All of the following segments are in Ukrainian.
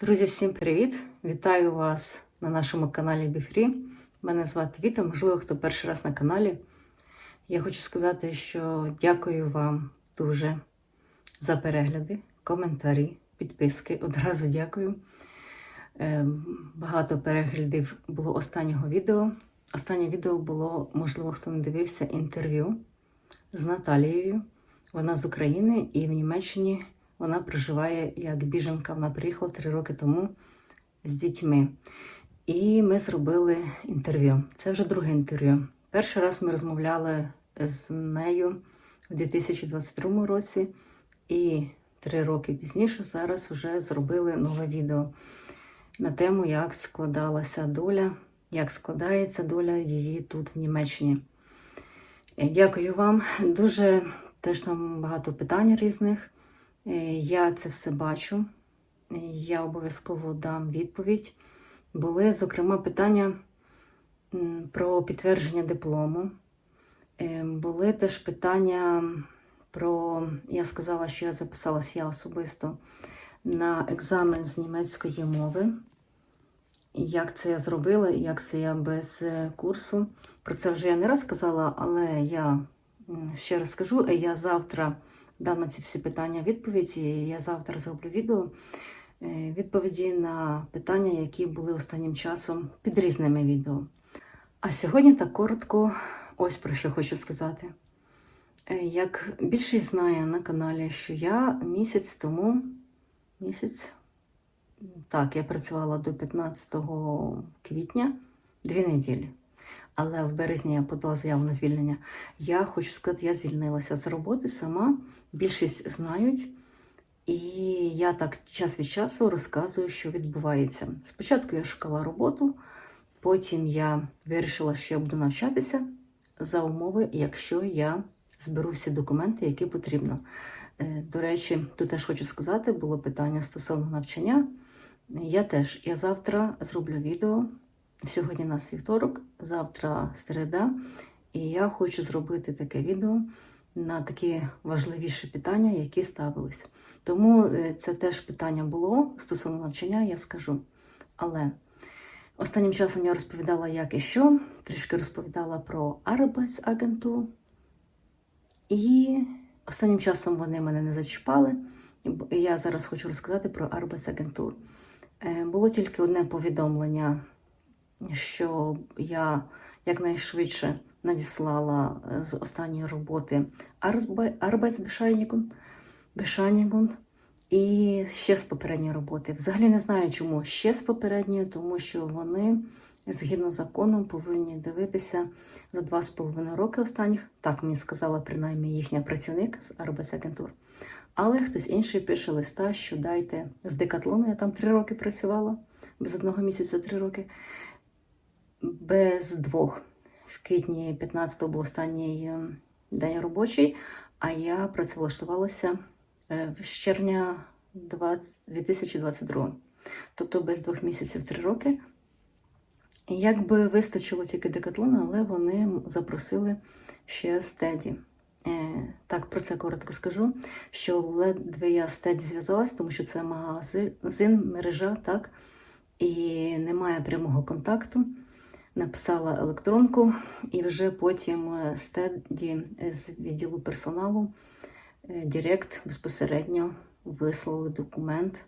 Друзі, всім привіт! Вітаю вас на нашому каналі Біфрі. Мене звати Віта, можливо, хто перший раз на каналі. Я хочу сказати, що дякую вам дуже за перегляди, коментарі, підписки. Одразу дякую. Ем, Багато переглядів було останнього відео. Останнє відео було, можливо, хто не дивився, інтерв'ю з Наталією. Вона з України і в Німеччині вона проживає як біженка. Вона приїхала три роки тому з дітьми. І ми зробили інтерв'ю. Це вже друге інтерв'ю. Перший раз ми розмовляли з нею у 2022 році, і три роки пізніше зараз вже зробили нове відео на тему, як складалася доля, як складається доля її тут в Німеччині. Дякую вам. Дуже теж там багато питань різних. Е, Я це все бачу. Е, Я обов'язково дам відповідь. Були, зокрема, питання про підтвердження диплому. Е, Були теж питання про, я сказала, що я записалась я особисто на екзамен з німецької мови. Як це я зробила, як це я без курсу. Про це вже я не раз казала, але я ще раз скажу. Я завтра дам на ці всі питання відповіді. і Я завтра зроблю відео е, відповіді на питання, які були останнім часом під різними відео. А сьогодні так коротко, ось про що хочу сказати. Е, Як більшість знає на каналі, що я місяць тому, місяць, так, я працювала до 15 квітня, дві неділі. Але в березні я подала заяву на звільнення. Я хочу сказати, я звільнилася з роботи сама. Більшість знають. І я так час від часу розказую, що відбувається. Спочатку я шукала роботу, потім я вирішила, що я буду навчатися за умови, якщо я зберу всі документи, які потрібно. Е, До речі, тут теж хочу сказати, було питання стосовно навчання. Я теж я завтра зроблю відео. Сьогодні у нас вівторок, завтра середа, і я хочу зробити таке відео на такі важливіші питання, які ставились. Тому е, це теж питання було стосовно навчання, я скажу. Але останнім часом я розповідала, як і що, трішки розповідала про Arbeitsagentur. І останнім часом вони мене не зачіпали. І я зараз хочу розказати про Arbeitsagentur. Е, Було тільки одне повідомлення, що я якнайшвидше надіслала е, з останньої роботи Arbeitsbescheinigung, Bescheinigung і ще з попередньої роботи. Взагалі не знаю, чому ще з попередньої, тому що вони згідно з законом повинні дивитися за два з половиною роки останніх. Так мені сказала принаймні їхня працівник з Arbeitsagentur. Але хтось інший пише листа, що дайте з декатлону. Я там три роки працювала, без одного місяця три роки, без двох. В квітні 15-го був останній е, день робочий, а я працевлаштувалася е, з червня 20 2022. Тобто без двох місяців три роки. Якби вистачило тільки декатлону, але вони запросили ще стеді. Е, Так, про це коротко скажу, що ледве я з Теді зв'язалась, тому що це магазин, мережа, так, і немає прямого контакту. Написала електронку, і вже потім е, з відділу персоналу е, Директ безпосередньо вислали документ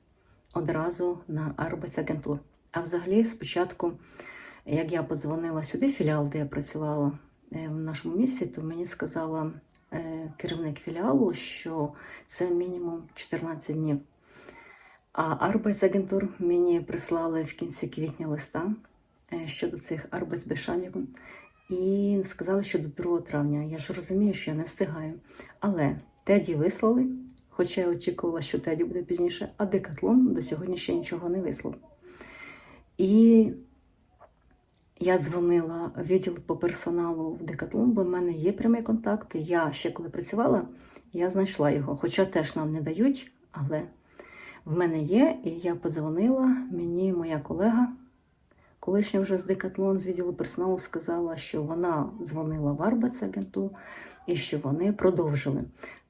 одразу на Arbeitsagentur. А взагалі, спочатку, як я подзвонила сюди, філіал, де я працювала е, в нашому місці, то мені сказала е, керівник філіалу, що це мінімум 14 днів. А Arbeitsagentur мені прислали в кінці квітня листа е, щодо цих Arbeitsbescheinigung і сказали, що до 2 травня. Я ж розумію, що я не встигаю. Але Теді вислали, хоча я очікувала, що Теді буде пізніше, а Декатлон до сьогодні ще нічого не вислав. І я дзвонила в відділ по персоналу в Декатлон, бо в мене є прямий контакт. Я ще коли працювала, я знайшла його. Хоча теж нам не дають, але в мене є. І я подзвонила. Мені моя колега, колишня вже з Декатлон з відділу персоналу, сказала, що вона дзвонила в Арбацагенту і що вони продовжили,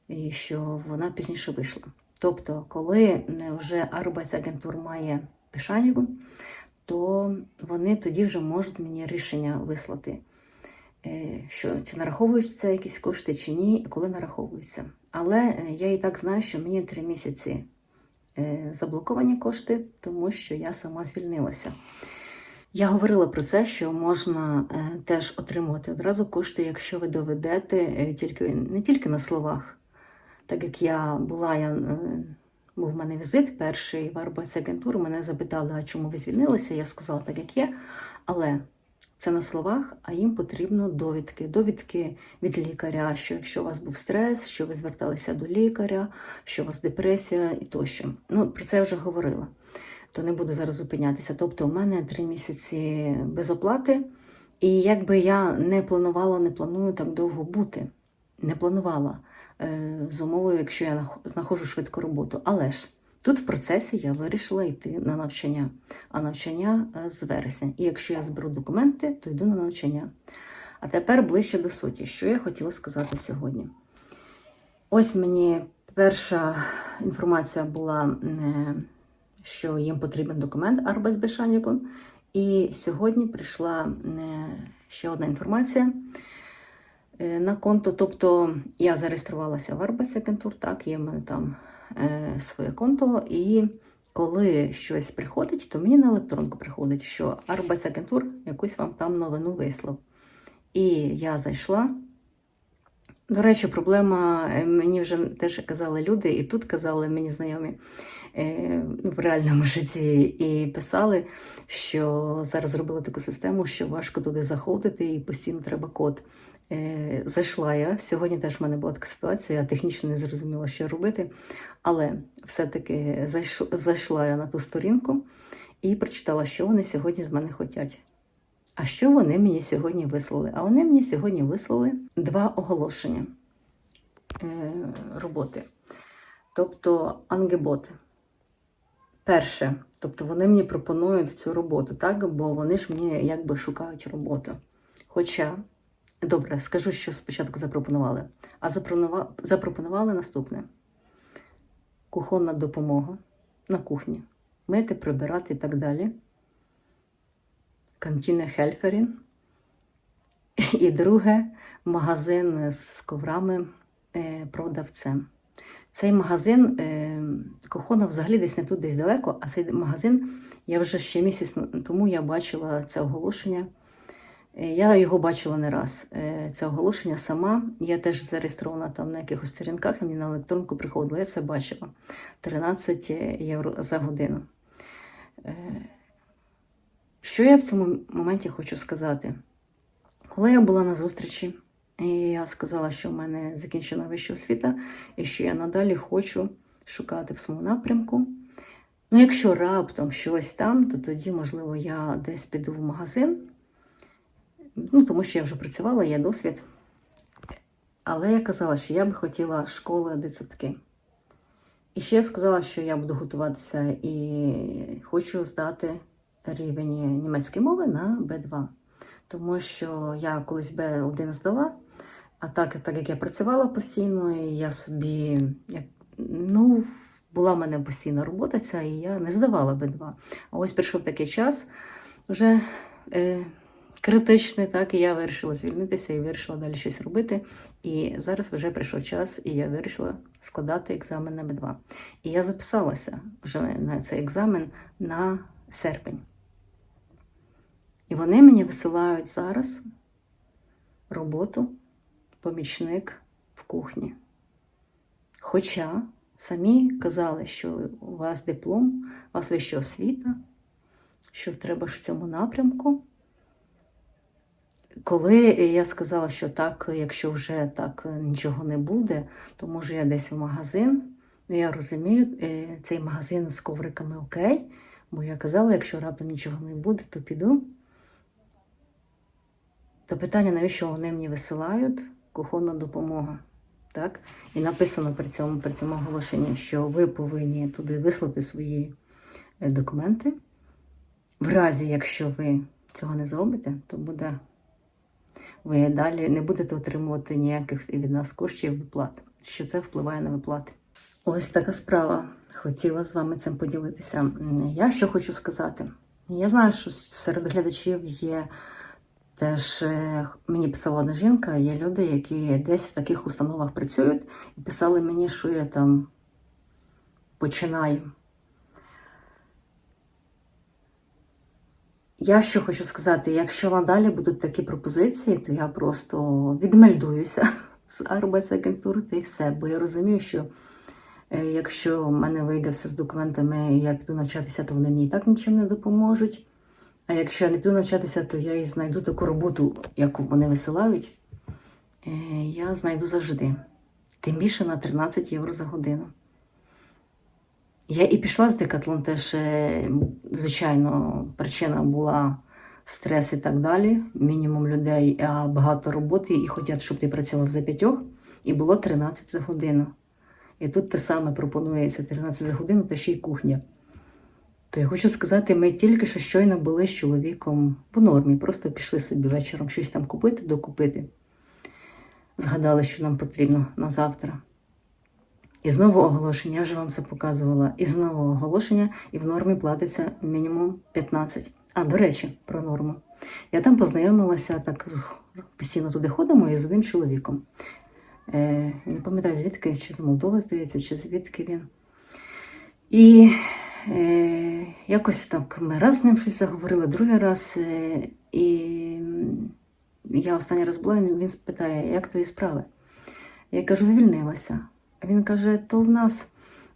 і що вона пізніше вийшла. Тобто, коли е, вже Арбайцагентур має пішаніку, то вони тоді вже можуть мені рішення вислати, е, що чи нараховуються якісь кошти, чи ні, і коли нараховуються. Але е, я і так знаю, що мені три місяці заблоковані кошти, тому що я сама звільнилася. Я говорила про це, що можна е, теж отримувати одразу кошти, якщо ви доведете е, тільки не тільки на словах. Так як я була, я е, був в мене візит перший в Арбайцагентуру, мене запитали, а чому ви звільнилися? Я сказала, так як є. Але це на словах, а їм потрібно довідки. Довідки від лікаря, що якщо у вас був стрес, що ви зверталися до лікаря, що у вас депресія і тощо. Ну, про це я вже говорила, то не буду зараз зупинятися. Тобто, у мене три місяці без оплати, і якби я не планувала, не планую так довго бути. Не планувала е, з умовою, якщо я знаходжу швидку роботу. Але ж тут в процесі я вирішила йти на навчання, а навчання е, з вересня. І якщо я зберу документи, то йду на навчання. А тепер ближче до суті, що я хотіла сказати сьогодні. Ось мені перша інформація була, е, що їм потрібен документ Arbeitsbescheinigung. І сьогодні прийшла е, ще одна інформація е, на конто. Тобто я зареєструвалася в Arbeitsagentur, так, є в мене там е, своє конто. І коли щось приходить, то мені на електронку приходить, що Arbeitsagentur якусь вам там новину вислав. І я зайшла. До речі, проблема е, мені вже теж казали люди, і тут казали мені знайомі е, ну, в реальному житті, і писали, що зараз зробили таку систему, що важко туди заходити, і постійно треба код. Е, Зайшла я. Сьогодні теж в мене була така ситуація, я технічно не зрозуміла, що робити. Але все-таки зайшла я на ту сторінку і прочитала, що вони сьогодні з мене хочуть. А що вони мені сьогодні вислали? А вони мені сьогодні вислали два оголошення е, роботи. Тобто ангебот. Перше, тобто вони мені пропонують цю роботу, так? бо вони ж мені якби шукають роботу. Хоча, добре, скажу, що спочатку запропонували. А запропонува- запропонували наступне: кухонна допомога на кухні, мити, прибирати і так далі. Кантіне Хельферін. І друге магазин з коврами е, продавцем. Цей магазин е, Кохона взагалі десь не тут, десь далеко, а цей магазин я вже ще місяць тому я бачила це оголошення. Е, Я його бачила не раз. Це оголошення сама. Я теж зареєстрована там на якихось сторінках, і мені на електронку приходило. Я це бачила. 13 євро за годину. Що я в цьому моменті хочу сказати? Коли я була на зустрічі, і я сказала, що в мене закінчена вища освіта, і що я надалі хочу шукати в своєму напрямку. Ну, якщо раптом щось там, то тоді, можливо, я десь піду в магазин, ну, тому що я вже працювала, є досвід. Але я казала, що я би хотіла школи дитсадки. І ще я сказала, що я буду готуватися і хочу здати рівень німецької мови на Б2. Тому що я колись Б1 здала, а так, так як я працювала постійно, і я собі, ну, була в мене постійна робота ця, і я не здавала Б2. А ось прийшов такий час вже е, критичний, так, і я вирішила звільнитися і вирішила далі щось робити. І зараз вже прийшов час, і я вирішила складати екзамен на Б2. І я записалася вже на цей екзамен на серпень. І вони мені висилають зараз роботу помічник в кухні. Хоча самі казали, що у вас диплом, у вас вища освіта, що треба ж в цьому напрямку. Коли я сказала, що так, якщо вже так нічого не буде, то може я десь в магазин. Ну, я розумію, е, цей магазин з ковриками окей, бо я казала, якщо раптом нічого не буде, то піду. То питання, навіщо вони мені висилають кухонна допомога. Так? І написано при цьому, при цьому оголошенні, що ви повинні туди вислати свої е, документи. В разі, якщо ви цього не зробите, то буде ви далі не будете отримувати ніяких від нас коштів виплат, що це впливає на виплати. Ось така справа. Хотіла з вами цим поділитися. Я що хочу сказати. Я знаю, що серед глядачів є теж е, мені писала одна жінка, є люди, які десь в таких установах працюють, і писали мені, що я там починаю. Я що хочу сказати, якщо надалі будуть такі пропозиції, то я просто відмельдуюся з Арбайцагентури та і все. Бо я розумію, що е, якщо в мене вийде все з документами і я піду навчатися, то вони мені і так нічим не допоможуть. А якщо я не піду навчатися, то я і знайду таку роботу, яку вони висилають. е, Я знайду завжди. Тим більше на 13 євро за годину. Я і пішла з декатлон теж, е, звичайно, причина була стрес і так далі. Мінімум людей, а багато роботи, і хочуть, щоб ти працював за п'ятьох, і було 13 за годину. І тут те саме пропонується 13 за годину, та ще й кухня. То я хочу сказати, ми тільки що щойно були з чоловіком по нормі, просто пішли собі вечором щось там купити, докупити. Згадали, що нам потрібно на завтра. І знову оголошення, я вже вам це показувала. І знову оголошення, і в нормі платиться мінімум 15. А, до речі, про норму. Я там познайомилася, так постійно туди ходимо і з одним чоловіком. Е, не пам'ятаю, звідки, чи з Молдови, здається, чи звідки він. І якось так ми раз з ним щось заговорили, другий раз. Е, і я останній раз була, він спитає, як твої справи? Я кажу, звільнилася. Він каже, то в нас.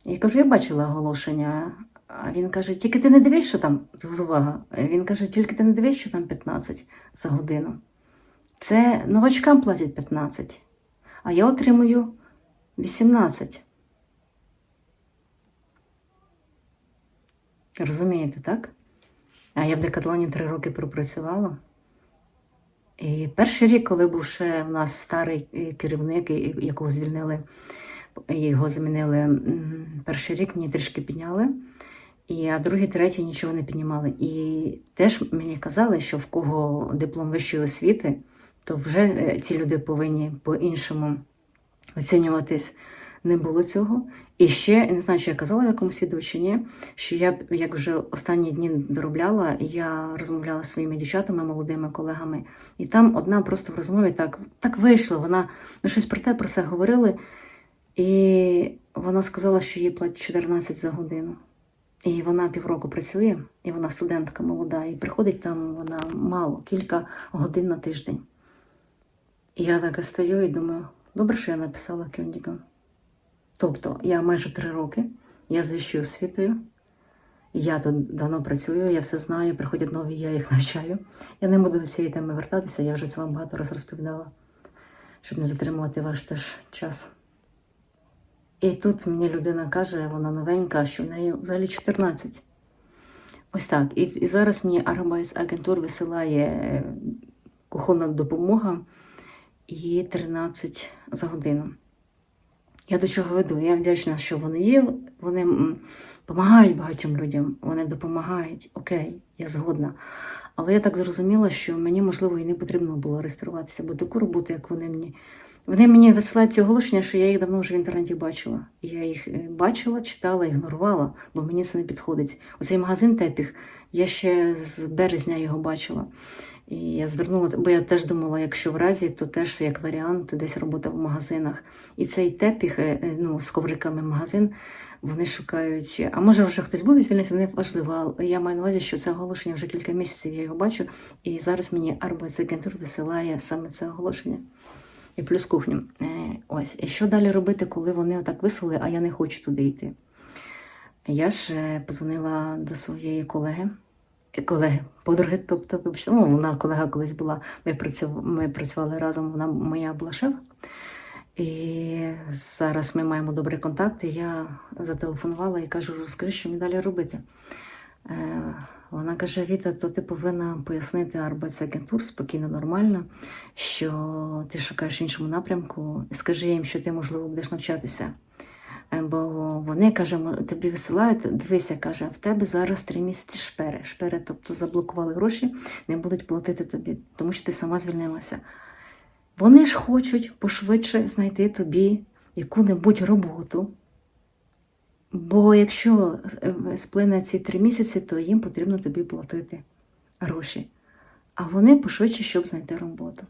Я кажу, я бачила оголошення. А він каже, тільки ти не дивись, що там увага. Він каже, тільки ти не дивись, що там 15 за годину. Це новачкам платять 15, а я отримую 18. Розумієте, так? А я в Декатлоні три роки пропрацювала. І перший рік, коли був ще в нас старий керівник, якого звільнили, його замінили, перший рік мені трішки підняли, і, а другий, третій нічого не піднімали. І теж мені казали, що в кого диплом вищої освіти, то вже е, ці люди повинні по-іншому оцінюватись. Не було цього. І ще не знаю, чи я казала в якомусь відео чи ні, що я як вже останні дні доробляла, я розмовляла зі своїми дівчатами, молодими колегами, і там одна просто в розмові так, так вийшло. Вона ми щось про те про це говорили, і вона сказала, що їй платять 14 за годину. І вона півроку працює, і вона студентка молода, і приходить там вона мало, кілька годин на тиждень. І я так стою і думаю, добре, що я написала Кюндіган. Тобто я майже три роки, я з освітою, я тут давно працюю, я все знаю, приходять нові, я їх навчаю. Я не буду до цієї теми вертатися, я вже це вам багато разів розповідала, щоб не затримувати ваш теж час. І тут мені людина каже, вона новенька, що в неї взагалі 14. Ось так. І, і зараз мені Арабайс Агентур висилає е, кухонна допомога і 13 за годину. Я до чого веду? Я вдячна, що вони є. Вони допомагають багатьом людям, вони допомагають. Окей, я згодна. Але я так зрозуміла, що мені, можливо, і не потрібно було реєструватися, бо таку роботу, як вони мені. Вони мені висилають ці оголошення, що я їх давно вже в інтернеті бачила. Я їх е, бачила, читала, ігнорувала, бо мені це не підходить. Оцей магазин Тепіх, я ще з березня його бачила. І я звернула, бо я теж думала, якщо в разі, то теж як варіант десь робота в магазинах. І цей тепіх, е, е, ну, з ковриками магазин, вони шукають. А може вже хтось був звільнився, не важливо. Але я маю на увазі, що це оголошення вже кілька місяців я його бачу. І зараз мені Арбайцагентур висилає саме це оголошення. І плюс кухню. Е, Ось. І що далі робити, коли вони отак висели, а я не хочу туди йти? Я ж подзвонила до своєї колеги. Е, Колеги, подруги, тобто, вибачте, ну, вона колега колись була, ми працювали, ми працювали разом, вона моя була шеф. І зараз ми маємо добрий контакт. І я зателефонувала і кажу, розкажи, що мені далі робити. Е, Вона каже: Віта, то ти повинна пояснити Арбайцагентур спокійно, нормально, що ти шукаєш іншому напрямку. Скажи їм, що ти, можливо, будеш навчатися. Е, Бо вони каже, тобі висилають, дивися, каже, в тебе зараз три місяці шпери. Шпери, тобто заблокували гроші, не будуть платити тобі, тому що ти сама звільнилася. Вони ж хочуть пошвидше знайти тобі яку-небудь роботу, Бо якщо е, сплине ці три місяці, то їм потрібно тобі платити гроші. А вони пошвидше, щоб знайти роботу.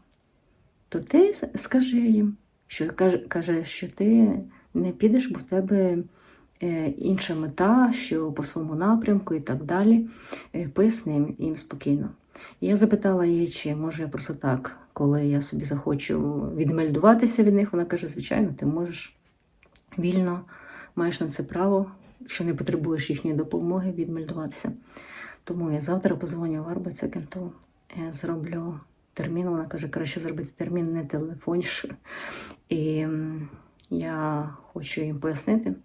То ти скажи їм, що каже, каже, що ти не підеш, бо в тебе е, інша мета, що по своєму напрямку і так далі. Е, Поясни їм- спокійно. Я запитала її, чи може я просто так, коли я собі захочу відмельдуватися від них, вона каже: звичайно, ти можеш вільно, маєш на це право, якщо не потребуєш їхньої допомоги, відмельдуватися. Тому я завтра позвоню в Арбайцагенту, е, зроблю термін. Вона каже, краще зробити термін, не телефоніш. І я хочу їм пояснити.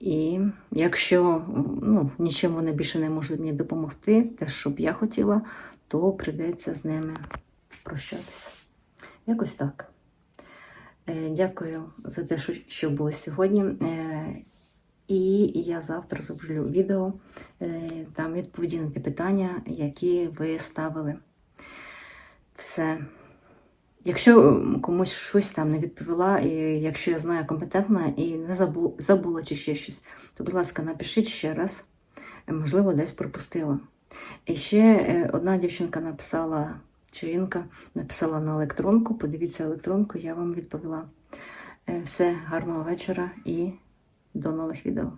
І якщо ну, нічим вони більше не можуть мені допомогти, те, що б я хотіла, то прийдеться з ними прощатися. Якось так. Е, Дякую за те, що, були сьогодні. Е, І я завтра зроблю відео е, там відповіді на ті питання, які ви ставили. Все. Якщо комусь щось там не відповіла, і якщо я знаю компетентна і не забула, забула чи ще щось, то, будь ласка, напишіть ще раз. Е, Можливо, десь пропустила. І ще е, одна дівчинка написала, чи жінка написала на електронку. Подивіться електронку, я вам відповіла. Е, Все, гарного вечора і до нових відео.